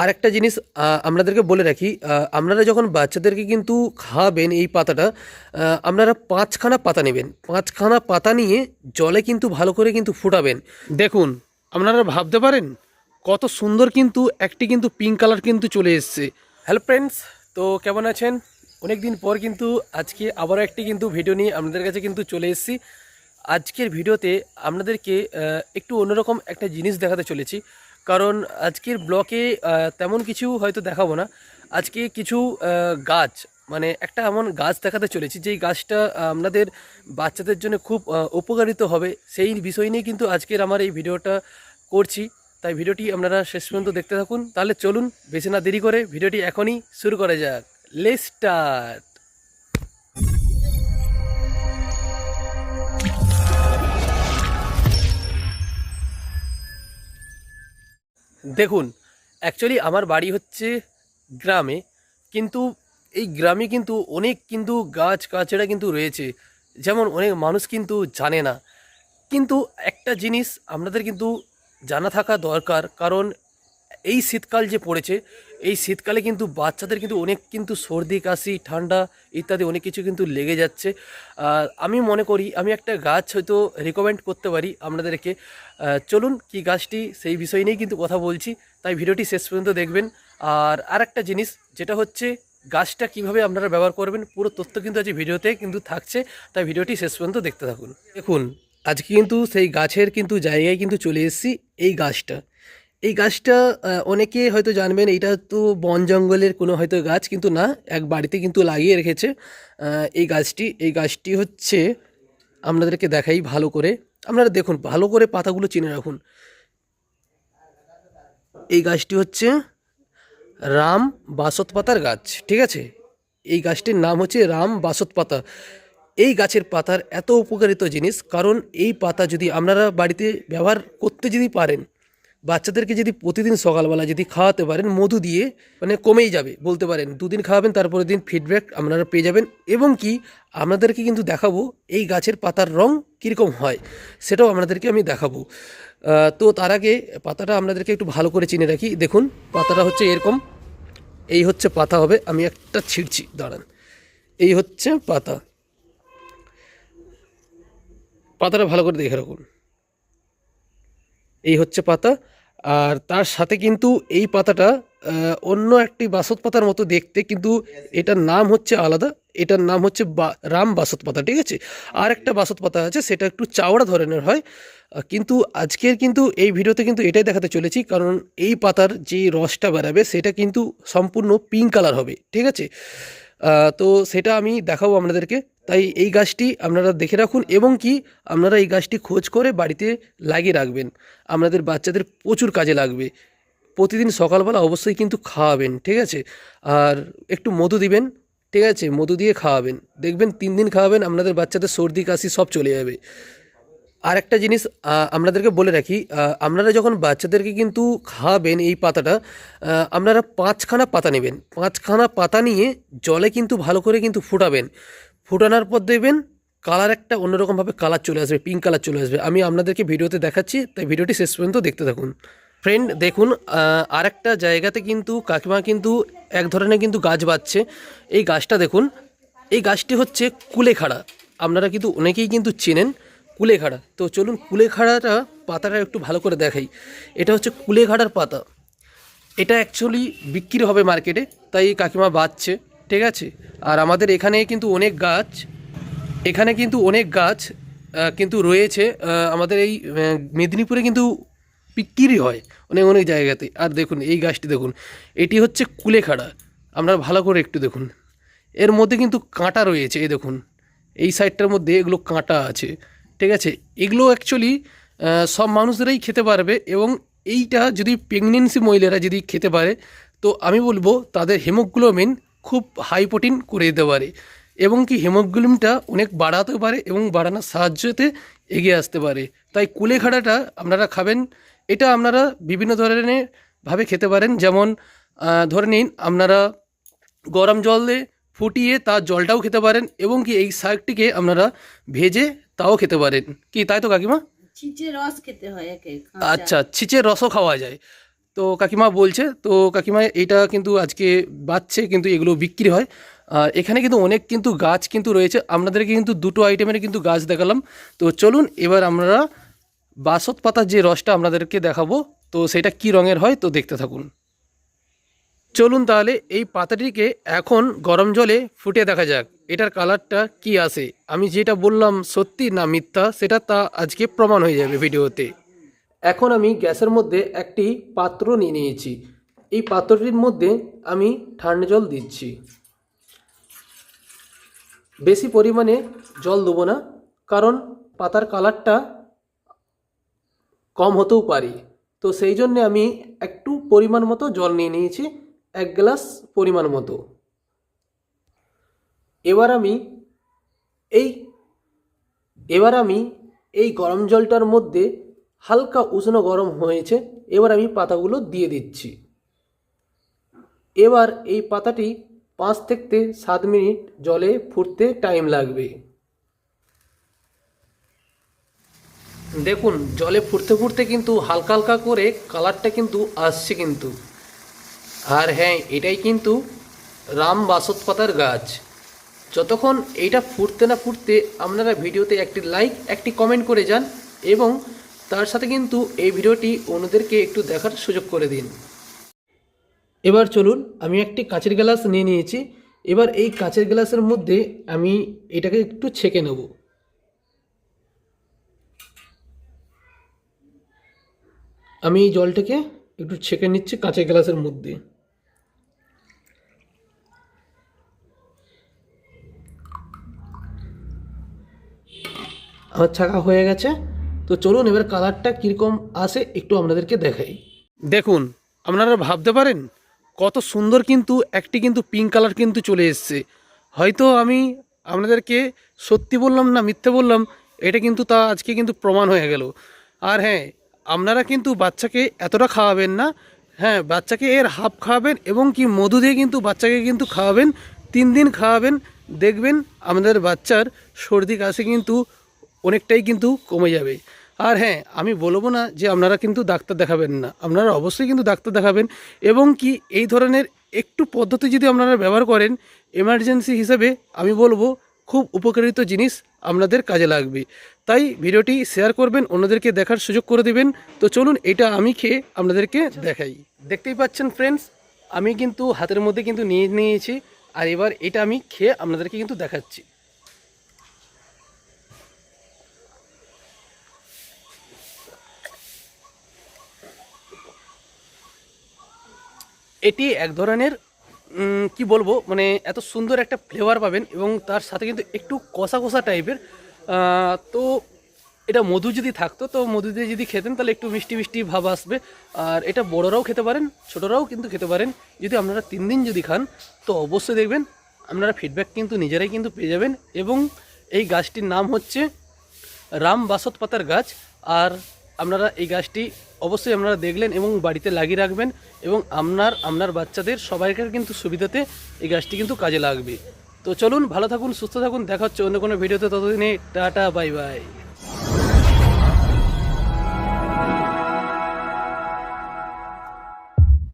আর একটা জিনিস আপনাদেরকে বলে রাখি আপনারা যখন বাচ্চাদেরকে কিন্তু খাওয়াবেন এই পাতাটা আপনারা পাঁচখানা পাতা নেবেন। পাঁচখানা পাতা নিয়ে জলে কিন্তু ভালো করে কিন্তু ফুটাবেন। দেখুন, আপনারা ভাবতে পারেন, কত সুন্দর কিন্তু একটি কিন্তু পিঙ্ক কালার কিন্তু চলে এসছে। হ্যালো ফ্রেন্ডস তো কেমন আছেন? অনেক দিন পর কিন্তু আজকে আবারও একটি কিন্তু ভিডিও নিয়ে আপনাদের কাছে কিন্তু চলে এসেছি। আজকের ভিডিওতে আপনাদেরকে একটু অন্যরকম একটা জিনিস দেখাতে চলেছি। কারণ আজকের ব্লকে তেমন কিছু হয়তো দেখাবো না। আজকে কিছু গাছ মানে একটা এমন গাছ দেখাতে চলেছি, যেই গাছটা আপনাদের বাচ্চাদের জন্য খুব উপকারিত হবে। সেই বিষয় নিয়ে কিন্তু আজকের আমার এই ভিডিওটা করছি। তাই ভিডিওটি আপনারা শেষ পর্যন্ত দেখতে থাকুন। তাহলে চলুন, বেশি না দেরি করে ভিডিওটি এখনই শুরু করা যাক। লেট দেখুন অ্যাকচুয়ালি আমার বাড়ি হচ্ছে গ্রামে, কিন্তু এই গ্রামে কিন্তু অনেক কিন্তু গাছ গাছেরা কিন্তু রয়েছে, যেমন অনেক মানুষ কিন্তু জানে না। কিন্তু একটা জিনিস আপনাদের কিন্তু জানা থাকা দরকার, কারণ এই শীতকাল যে পড়েছে, এই শীতকালে কিন্তু বাচ্চাদের কিন্তু অনেক কিন্তু সর্দি, কাশি, ঠান্ডা ইত্যাদি অনেক কিছু কিন্তু লেগে যাচ্ছে। আর আমি মনে করি, আমি একটা গাছ হয়তো রেকমেন্ড করতে পারি আপনাদেরকে। চলুন কি গাছটি সেই বিষয় নিয়েই কিন্তু কথা বলছি, তাই ভিডিওটি শেষ পর্যন্ত দেখবেন। আর আর একটা জিনিস, যেটা হচ্ছে গাছটা কীভাবে আপনারা ব্যবহার করবেন, পুরো তথ্য কিন্তু আজ ভিডিওতে কিন্তু থাকছে, তাই ভিডিওটি শেষ পর্যন্ত দেখতে থাকুন। দেখুন, আজকে কিন্তু সেই গাছের কিন্তু জায়গায় কিন্তু চলে এসেছি এই গাছটা। এই গাছটা অনেকে হয়তো জানবেন এটা তো বন জঙ্গলের কোনো হয়তো গাছ, কিন্তু না, এক বাড়িতে কিন্তু লাগিয়ে রেখেছে। এই গাছটি এই গাছটি হচ্ছে, আপনাদেরকে দেখাই ভালো করে। আপনারা দেখুন, ভালো করে পাতাগুলো চিনে রাখুন। এই গাছটি হচ্ছে রাম বাসত পাতার গাছ, ঠিক আছে? এই গাছটির নাম হচ্ছে রাম বাসত পাতা এই গাছের পাতার এত উপকারিত জিনিস, কারণ এই পাতা যদি আপনারা বাড়িতে ব্যবহার করতে যদি পারেন বাচ্চাদেরকে যদি প্রতিদিন সকালবেলা যদি খাওয়াতে পারেন, মধু দিয়ে মানে কমেই যাবে, বলতে পারেন। দুদিন খাওয়াবেন, তারপরের দিন ফিডব্যাক আপনারা পেয়ে যাবেন। এবং কি, আপনাদেরকে কিন্তু দেখাবো এই গাছের পাতার রং কীরকম হয়, সেটাও আপনাদেরকে আমি দেখাবো। তো তার আগে পাতাটা আপনাদেরকে একটু ভালো করে চিনে রাখি। দেখুন, পাতাটা হচ্ছে এরকম। এই হচ্ছে পাতা হবে, আমি একটা ছিঁড়ছি, দাঁড়ান। এই হচ্ছে পাতা। পাতাটা ভালো করে দেখে রাখুন। এই হচ্ছে পাতা। আর তার সাথে কিন্তু এই পাতাটা অন্য একটি বাসত পাতার মতো দেখতে, কিন্তু এটার নাম হচ্ছে আলাদা। এটার নাম হচ্ছে রাম বাসত পাতা, ঠিক আছে? আর একটা বাসত পাতা আছে, সেটা একটু চাওড়া ধরনের হয়। কিন্তু আজকের কিন্তু এই ভিডিওতে কিন্তু এটাই দেখাতে চলেছি, কারণ এই পাতার যে রসটা বেরাবে, সেটা কিন্তু সম্পূর্ণ পিঙ্ক কালার হবে, ঠিক আছে? তো সেটা আমি দেখাবো আপনাদেরকে। তাই এই গাছটি আপনারা দেখে রাখুন এবং কি আপনারা এই গাছটি খোঁজ করে বাড়িতে লাগিয়ে রাখবেন। আপনাদের বাচ্চাদের প্রচুর কাজে লাগবে। প্রতিদিন সকালবেলা অবশ্যই কিন্তু খাওয়াবেন, ঠিক আছে? আর একটু মধু দিবেন, ঠিক আছে? মধু দিয়ে খাওয়াবেন। দেখবেন তিন দিন খাওয়াবেন, আপনাদের বাচ্চাদের সর্দি, কাশি সব চলে যাবে। আর একটা জিনিস আপনাদেরকে বলে রাখি আপনারা যখন বাচ্চাদেরকে কিন্তু খাওয়াবেন এই পাতাটা আপনারা পাঁচখানা পাতা নেবেন। পাঁচখানা পাতা নিয়ে জলে কিন্তু ভালো করে কিন্তু ফুটাবেন। ফুটানোর পর দেখবেন কালার একটা অন্যরকমভাবে কালার চলে আসবে পিঙ্ক কালার চলে আসবে। আমি আপনাদেরকে ভিডিওতে দেখাচ্ছি, তাই ভিডিওটি শেষ পর্যন্ত দেখতে থাকুন। ফ্রেন্ড দেখুন আর একটা জায়গাতে কিন্তু কাকিমা কিন্তু এক ধরনের কিন্তু গাছ বাচ্ছে এই গাছটা দেখুন, এই গাছটি হচ্ছে কুলেখাড়া। আপনারা কিন্তু অনেকেই কিন্তু চেনেন কুলেখাড়া। তো চলুন কুলেখাড়াটা পাতাটা একটু ভালো করে দেখাই। এটা হচ্ছে কুলেখাড়ার পাতা। এটা অ্যাকচুয়ালি বিক্রি হবে মার্কেটে তাই কাকিমা বাচ্ছে ঠিক আছে? আর আমাদের এখানে কিন্তু অনেক গাছ, এখানে কিন্তু অনেক গাছ কিন্তু রয়েছে আমাদের এই মেদিনীপুরে কিন্তু বিক্রি হয় অনেক অনেক জায়গাতে। আর দেখুন, এই গাছটি দেখুন, এটি হচ্ছে কুলেখাড়া। আপনারা ভালো করে একটু দেখুন। এর মধ্যে কিন্তু কাঁটা রয়েছে, এই দেখুন। এই সাইডটার মধ্যে এগুলো কাঁটা আছে, ঠিক আছে? এগুলো অ্যাকচুয়ালি সব মানুষেরাই খেতে পারবে এবং এইটা যদি প্রেগনেন্সি মহিলারা যদি খেতে পারে, তো আমি বলব তাদের হেমোগ্লোবিন খুব হাই প্রোটিন করে দিতে পারে এবং কি হেমোগ্লোবিনটা অনেক বাড়াতে পারে এবং বাড়ানোর সাহায্যতে এগিয়ে আসতে পারে। তাই কুলেখাড়াটা আপনারা খাবেন এটা আপনারা বিভিন্ন ধরনের ভাবে খেতে পারেন। যেমন ধরে নিন আপনারা গরম জল দিয়ে ফুটিয়ে তার জলটাও খেতে পারেন এবং কি এই শাকটিকে আপনারা ভেজে তাও খেতে পারেন। কি তাই তো কাকিমা? ছিচে রস খেতে হয় আচ্ছা ছিচের রসও খাওয়া যায়। তো কাকিমা বলছে, তো কাকিমা এটা কিন্তু আজকে বাচ্চে কিন্তু এগুলো বিক্রি হয়। আর এখানে কিন্তু অনেক কিন্তু গাছ কিন্তু রয়েছে। আপনাদেরকে কিন্তু দুটো আইটেমের কিন্তু গাছ দেখালাম। তো চলুন এবার আমরা বাসত পাতার যে রসটা আপনাদেরকে দেখাবো, তো সেটা কি রঙের হয় তো দেখতে থাকুন। চলুন তাহলে এই পাতাটিকে এখন গরম জলে ফুটে দেখা যাক, এটার কালারটা কি আসে আমি যেটা বললাম সত্যি না মিথ্যা, সেটা তা আজকে প্রমাণ হয়ে যাবে ভিডিওতে। এখন আমি গ্যাসের মধ্যে একটি পাত্র নিয়ে নিয়েছি। এই পাত্রটির মধ্যে আমি ঠান্ডা জল দিচ্ছি। বেশি পরিমাণে জল দেবো না, কারণ পাতার কালারটা কম হতেও পারি। তো সেই জন্যে আমি একটু পরিমাণ মতো জল নিয়ে নিয়েছি, এক গ্লাস পরিমাণ মতো। এবার আমি এই, এবার আমি এই গরম জলটার মধ্যে হালকা উষ্ণ গরম হয়েছে, এবার আমি পাতাগুলো দিয়ে দিচ্ছি। এবার এই পাতাটি পাঁচ থেকে সাত মিনিট জলে ফুটতে টাইম লাগবে। দেখুন, জলে ফুটতে ফুটতে কিন্তু হালকা হালকা করে কালারটা কিন্তু আসছে কিন্তু। আর হ্যাঁ এটাই কিন্তু রাম বাসত পাতার গাছ। যতক্ষণ এইটা ফুটতে না ফুটতে আপনারা ভিডিওতে একটি লাইক একটি কমেন্ট করে যান এবং তার সাথে কিন্তু এই ভিডিওটি অন্যদেরকে একটু দেখার সুযোগ করে দিন। এবার চলুন, আমি একটি কাঁচের গ্লাস নিয়ে নিয়েছি। এবার এই কাঁচের গ্লাসের মধ্যে আমি এটাকে একটু ছেঁকে নেব। আমি এই জলটাকে একটু ছেঁকে নিচ্ছি কাঁচের গ্লাসের মধ্যে। আমার ছাকা হয়ে গেছে। তো চলুন এবার কালারটা কীরকম আসে একটু আপনাদেরকে দেখাই। দেখুন, আপনারা ভাবতে পারেন, কত সুন্দর কিন্তু একটি কিন্তু পিঙ্ক কালার কিন্তু চলে এসছে। হয়তো আমি আপনাদেরকে সত্যি বললাম না মিথ্যে বললাম, এটা কিন্তু তা আজকে কিন্তু প্রমাণ হয়ে গেল। আর হ্যাঁ আপনারা কিন্তু বাচ্চাকে এতটা খাওয়াবেন না হ্যাঁ বাচ্চাকে এর হাফ খাওয়াবেন এবং কি মধু দিয়ে কিন্তু বাচ্চাকে কিন্তু খাওয়াবেন, তিন দিন খাওয়াবেন, দেখবেন আমাদের বাচ্চার সর্দি কাশি কিন্তু অনেকটাই কিন্তু কমে যাবে। আর হ্যাঁ আমি বলব না যে আপনারা কিন্তু ডাক্তার দেখাবেন না। আপনারা অবশ্যই কিন্তু ডাক্তার দেখাবেন এবং কি এই ধরনের একটু পদ্ধতি যদি আপনারা ব্যবহার করেন এমার্জেন্সি হিসেবে আমি বলব খুব উপকারিত জিনিস আপনাদের কাজে লাগবে। তাই ভিডিওটি শেয়ার করবেন, অন্যদেরকে দেখার সুযোগ করে দিবেন। তো চলুন এটা আমি খেয়ে আপনাদেরকে দেখাই। দেখতেই পাচ্ছেন ফ্রেন্ডস আমি কিন্তু হাতের মধ্যে কিন্তু নিয়ে নিয়েছি। আর এবার এটা আমি খেয়ে আপনাদেরকে কিন্তু দেখাচ্ছি। এটি এক ধরনের কি বলব মানে এত সুন্দর একটা ফ্লেভার পাবেন এবং তার সাথে কিন্তু একটু কষা কষা টাইপের তো এটা মধু যদি থাকতো, তো মধু দিয়ে যদি খেতেন, তাহলে একটু মিষ্টি মিষ্টি ভাব আসবে। আর এটা বড়রাও খেতে পারেন, ছোটরাও কিন্তু খেতে পারেন। যদি আপনারা তিন দিন যদি খান, তো অবশ্যই দেখবেন, আপনারা ফিডব্যাক কিন্তু নিজেরাই কিন্তু পেয়ে যাবেন এবং এই গাছটির নাম হচ্ছে রাম বাসত পাতার গাছ। আর আপনারা এই গাছটি অবশ্যই আপনারা দেখলেন এবং বাড়িতে লাগিয়ে রাখবেন এবং আপনার আপনার বাচ্চাদের সবাইকার কিন্তু সুবিধাতে এই গাছটি কিন্তু কাজে লাগবে। তো চলুন ভালো থাকুন, সুস্থ থাকুন, দেখা হচ্ছে অন্য কোনো ভিডিওতে, ততদিনে টাটা, বাই বাই।